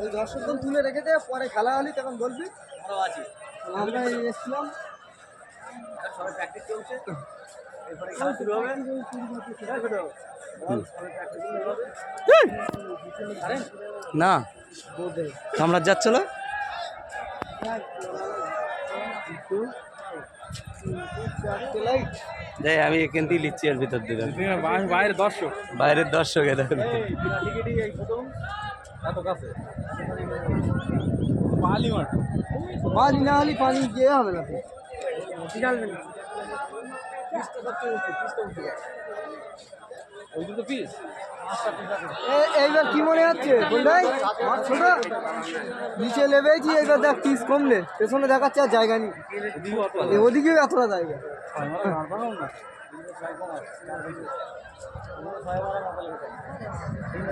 ওই দর্শকজন তুলে রেখে দে পরে খেলা হলি তখন বলবি। ভালো আছি। আমরা এসছিলাম। সবাই প্র্যাকটিস চলছে। এরপরে খেলা শুরু হবে। না। কামড়ার যাচ্ছিল যাই আমি এখান থেকে লিচ্ছি এর ভিতর দিলাম। বাইরের দর্শক। বাইরের দর্শক মাঠ। পানি না হলে পানি গিয়ে হবে না ওই দুটো পিস এইবার কি মনে হচ্ছে? বললাই ছোট? নিচে লেবেছি এইবার দেখ পিস কমলে। পেছনে দেখাচ্ছে আর জায়গা নেই। ওদিকে ওদিকেও এতটা জায়গা। তিন